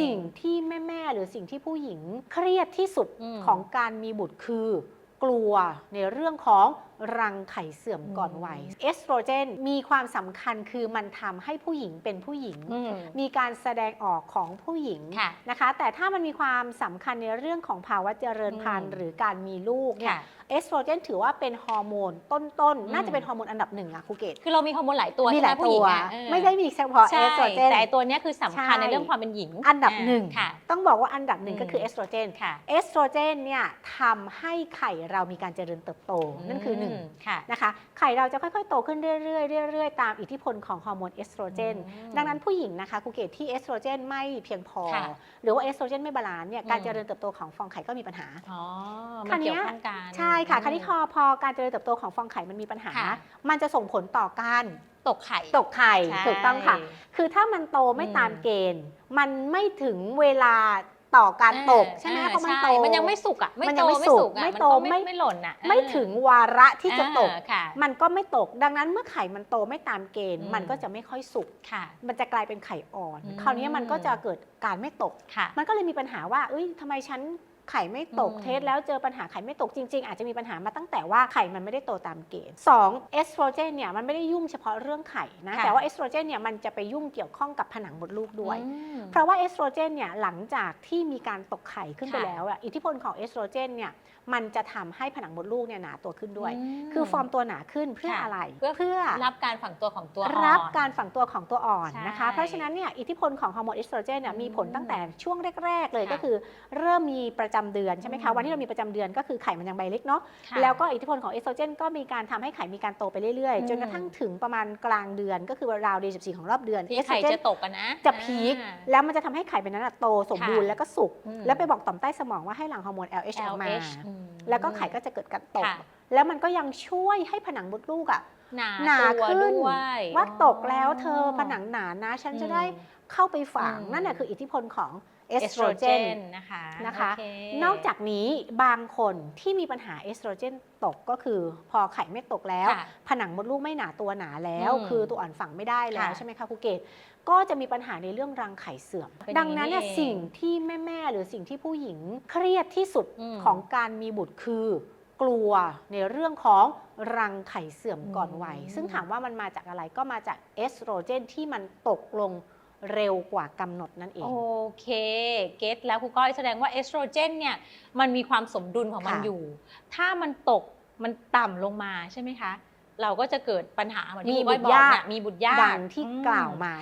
สิ่งที่แม่ๆหรือสิ่งที่ผู้หญิงเครียดที่สุดอืมของการมีบุตรคือกลัวในเรื่องของ รังไข่เสื่อมก่อนวัยอืมเอสโตรเจนมีความสำคัญคือมันทำให้ผู้หญิงเป็นผู้หญิงอืมมีการแสดงออกของผู้หญิงค่ะนะคะ แต่ถ้ามันมีความสำคัญในเรื่องของภาวะเจริญพันธุ์อืมหรือการมีลูกเนี่ยค่ะเอสโตรเจนถือว่าเป็นฮอร์โมนต้นอืมๆน่าจะเป็นฮอร์โมนอันดับหนึ่งอะครูเกตคือเรามีฮอร์โมนหลายตัวมีใช่หไหมลายผู้หตัญิวงอะเออไม่ได้มีเฉพาะเอใช่สโตรเจนแต่ไอ้ตัวเนี้ยคือสำคัญใช่ในเรื่องความเป็นหญิง อันดับหนึ่งค่ะต้องบอกว่าอันดับหนึ่งอืมก็คือเอสโตรเจนค่ะเอสโตรเจนเนี่ยทำให้ไข่เรามีการเจริญเติบโตนั่นคือหนึ่งมค่ะนะคะไข่เราจะค่อยๆ โตขึ้นเรื่อยๆเรื่อยๆ ตามอิทธิพลของฮอร์โมนเอสโตรเจนอืมดังนั้นผู้หญิงนะคะครูเกตที่เอสโตรเจนไม่เพียงพอค่ะหรือว่าเอสโตรเจนไม่บาลานซ์เนี่ยการอืมเจริญเติบโตของฟองไข่ก็มีปัญหาอ๋อคมัรานวเนี้เกี่ยวยข้องกันใช่ค่ะอืมคราวนี้พอพอการเจริญเติบโตของฟองไข่มันมีปัญหาค่ะมันจะส่งผลต่อการตกไข่ ตกไข่ใช่ถูกต้องค่ะ คือถ้ามันโตไม่อืมตามเกณฑ์ มันไม่ถึงเวลา ต่อการตกอ่ใช่ไหมอ่เพราะมันใช่โต มันยังไม่สุกอะไม่มันยัโตงไม่ไม่สุสุกกอะไม่นโตก็ไม่ไม่หล่นอะไม่ถึงวาระที่จะตกอ่าค่ะมันก็ไม่ตก ดังนั้นเมื่อไข่มันโตไม่ตามเกณฑ์อืมมันก็จะไม่ค่อยสุกค่ะมันจะกลายเป็นไข่อ่อนอืมคราวนี้มันก็จะเกิดการไม่ตกค่ะมันก็เลยมีปัญหาว่าเอ้ยทำไมฉัน ไข่ไม่ตกอืมเทสแล้วเจอปัญหาไข่ไม่ตกจริง ๆ อาจจะมีปัญหามาตั้งแต่ว่าไข่มันไม่ได้โตตามเกณฑ์สองเอสโตรเจนเนี่ยมันไม่ได้ยุ่งเฉพาะเรื่องไข่นะค่ะแต่ว่าเอสโตรเจนเนี่ยมันจะไปยุ่งเกี่ยวข้องกับผนังมดลูกด้วยอืมเพราะว่าเอสโตรเจนเนี่ยหลังจากที่มีการตกไข่ขึ้นไปค่ะแล้วอะอิทธิพลของเอสโตรเจนเนี่ยมันจะทำให้ผนังมดลูกเนี่ยหนาตัวขึ้นด้วยมคือฟอร์มตัวหนาขึ้นเพื่อค่ะอะไรเพื่อเพื่อรับการฝังตัวของตัวอ่อนรับการฝังตัวของตัวอ่อนใช่นะคะ เพราะฉะนั้นเนี่ยอิทธิพลของฮอร์โมนเอสโตรเจนเนี่ยอืมมีผลตั้งแต่ช่วงแรก ๆ เลยค่ะก็คือ เริ่มมีประจำเดือนใช่ไหมอืคะมวันที่เรามีประจำเดือนก็คือไข่มันยังใบเล็กเนาะค่ะแล้วก็อิทธิพลของเอสโตรเจนก็มีการทำให้ไข่มีการโตไปเรื่อยอืมๆจนกระทั่งถึงประมาณกลางเดือน ก็คือราวเดือน14ของรอบเดือนที่เอสโตรไข่เจนจะตกกันนะจะพีคอ่าแล้วมันจะทำให้ไข่เป็นนั้นนะโตสมบูรณ์ค่ะแล้วก็สุกอืมแล้วไปบอกต่อมใต้สมองว่าให้หลั่งฮอร์โมน LH ออกมา LH อืมแล้วก็ไข่ก็จะเกิดการตกค่ะแล้วมันก็ยังช่วยให้ผนังมดลูกอะ หนาหนาตัวขึ้นด้วยว่าตกแล้วเธอผนังหนานะ ฉันจะได้อืมเข้าไปฝังอืมนั่นแหละคืออิทธิพลของเอเอสสโตโตรรเจเจนนนะคะนะคะโเนอกจากนี้บางคนที่มีปัญหาเอสโตรเจนตกก็คือพอไข่ไม่ตกแล้วค่ะผนังมดลูกไม่หนาตัวหนาแล้วอืมคือตัวอ่อนฝังไม่ได้แล้วค่ะใช่ไหมคะครูเกตก็จะมีปัญหาในเรื่องรังไข่เสื่อมเป็นดังนั้นเนี่ยอย่างนี้สิ่งที่แม่ ๆ หรือสิ่งที่ผู้หญิงเครียดที่สุดอืมของการมีบุตรคือ กลัวในเรื่องของรังไข่เสื่อมก่อนวัยอืมซึ่งถามว่ามันมาจากอะไรก็มาจากเอสโตรเจนที่มันตกลงเร็วกว่ากำหนดนั่นเอง โอเค เก็ตแล้วครูก้อยแสดงว่าเอสโตรเจนเนี่ยมันมีความสมดุลของมันค่ะ อยู่ ถ้ามันตกมันต่ำลงมาใช่ไหมคะ เราก็จะเกิดปัญหาเหมือนที่มีครูก้อยบุบอกตรยากนะมีบุตรยากดังที่อืม กล่าวมา